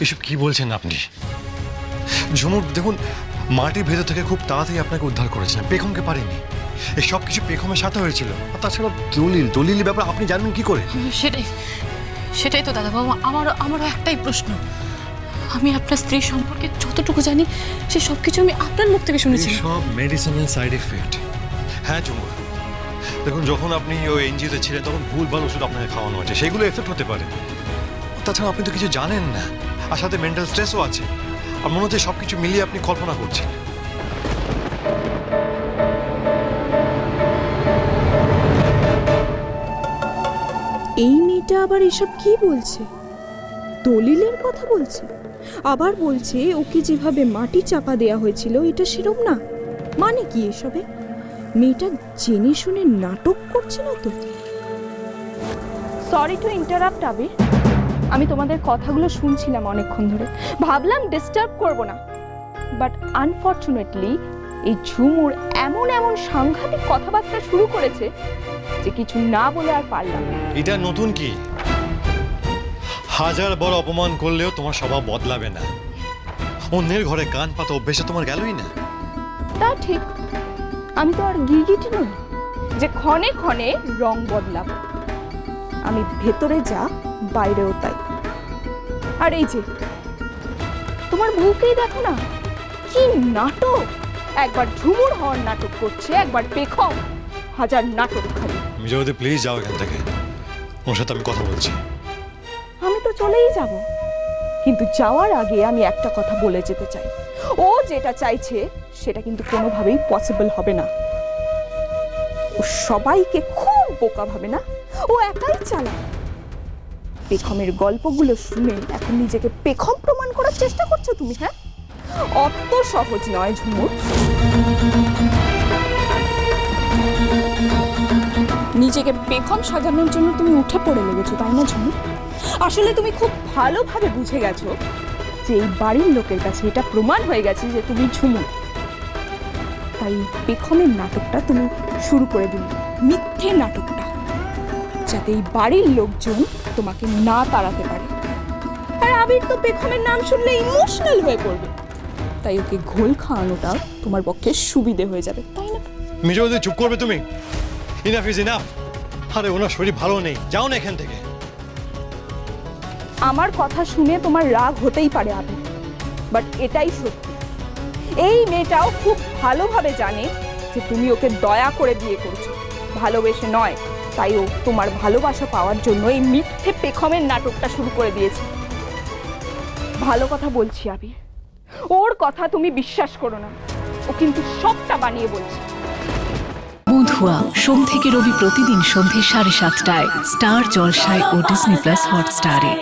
এসব কি বলছেন আপনি? ঝুমুর দেখুন মাটির ভেতর থেকে খুব তাড়াতাড়ি আপনাকে উদ্ধার করেছিলেন পেখমকে পারেনি। এই সব কিছু পেখমের সাথে হয়েছিল। আর তাছাড়া দলিল দলিলের ব্যাপারে আপনি জানবেন কি করে? সেটাই সেটাই তো দাদাবাবু আমারও আমারও একটাই প্রশ্ন। আমি আপনার স্ত্রী সম্পর্কে যতটুকু জানি সে সব কিছু আমি আপনার মুখ থেকে শুনেছি। সব মেডিসিনাল সাইড এফেক্ট। হ্যাঁ ঝুমুর। দেখুন যখন আপনি ওই এনজিওতে ছিলেন তখন ভুলভাল ওষুধ আপনাকে খাওয়ানো হয়েছে। সেগুলো এফেক্ট হতে পারে। তাছাড়া আপনি তো কিছু জানেন না। আর সাথে মেন্টাল স্ট্রেসও আছে। আর মনে হচ্ছে সব কিছু মিলিয়ে আপনি কল্পনা করছেন। এই মেয়েটা আবার এসব কি বলছে? দলিলের কথা বলছে? আবার বলছে ওকে যেভাবে মাটি চাপা দেয়া হয়েছিল এটা সেরম না। মানে কি এসবে? মেয়েটা জেনে শুনে নাটক করছে না তো? সরি টু ইন্টারাপ্ট আবির আমি তোমাদের কথাগুলো শুনছিলাম অনেকক্ষণ ধরে। ভাবলাম ডিস্টার্ব করব না। বাট আনফর্চুনেটলি এই ঝুমুর এমন এমন সাংঘাতিক কথাবার্তা শুরু করেছে যে কিছু না বলে আর পারলাম না। এটা নতুন কি? হাজার বড় অপমান করলেও তোমার স্বভাব বদলাবে না। অন্যের ঘরে কান পাতা অভ্যেসে তোমার গেলই না। তা ঠিক। আমি তো আর গিরগিটি নই যে ক্ষণে ক্ষণে রং বদলাবো। আমি ভেতরে যা বাইরেও তাই। আর এই যে তোমার বউকেই দেখো না কি নাটক? একবার ঝুমুর হওয়ার নাটক করছে একবার পেখম হাজার নাটক খালি। মিজোদি প্লিজ যাও এখান থেকে। ওর সাথে আমি কথা বলছি। আমি তো চলেই যাব। কিন্তু যাওয়ার আগে আমি একটা কথা বলে যেতে চাই। ও যেটা চাইছে সেটা কিন্তু কোনোভাবেই পসিবল হবে না। ও সবাইকে খুব বোকা ভাবে না? ও একাই চালায় পেখমের গল্পগুলো শুনে এখন নিজেকে পেখম প্রমাণ করার চেষ্টা করছ তুমি হ্যাঁ? অত সহজ নয় ঝুমুর নিজেকে পেখম সাজানোর জন্য তুমি উঠে পড়ে লেগেছো, তাই না ঝুমুর আসলে তুমি খুব ভালোভাবে বুঝে গেছো যে এই বাড়ির লোকের কাছে এটা প্রমাণ হয়ে গেছে যে তুমি ঝুমুর তাই পেখমের নাটকটা তুমি শুরু করে দিলে, মিথ্যে নাটকটা। যাতে এই বাড়ির লোকজন তোমাকে না তাড়াতে পারে। আর আবির তো পেখমের নাম শুনলে ইমোশনাল হয়ে পড়বে। তাই ওকে ঘোল খাওয়ানোটা তোমার পক্ষে সুবিধে হয়ে যাবে তাই না? মিজোদি চুপ করবে তুমি? ইনাফ ইজ ইনাফ আরে ওনার শরীর ভালো নেই। যাও না এখান থেকে। আমার কথা শুনে তোমার রাগ হতেই পারে আপনি বাট এটাই সত্যি। এই মেয়েটাও খুব ভালোভাবে জানে যে তুমি ওকে দয়া করে বিয়ে করছ। ভালোবেসে নয় তাই ও তোমার ভালোবাসা পাওয়ার জন্য এই মিথ্যে পেখমের নাটকটা শুরু করে দিয়েছে। ভালো কথা বলছি আমি ওর কথা তুমি বিশ্বাস করো না। ও কিন্তু সবটা বানিয়ে বলছে। বুধুয়া সোম থেকে রবি প্রতিদিন সন্ধ্যে সাড়ে সাতটায় স্টার জলসায় ও ডিসনি প্লাস হটস্টারে।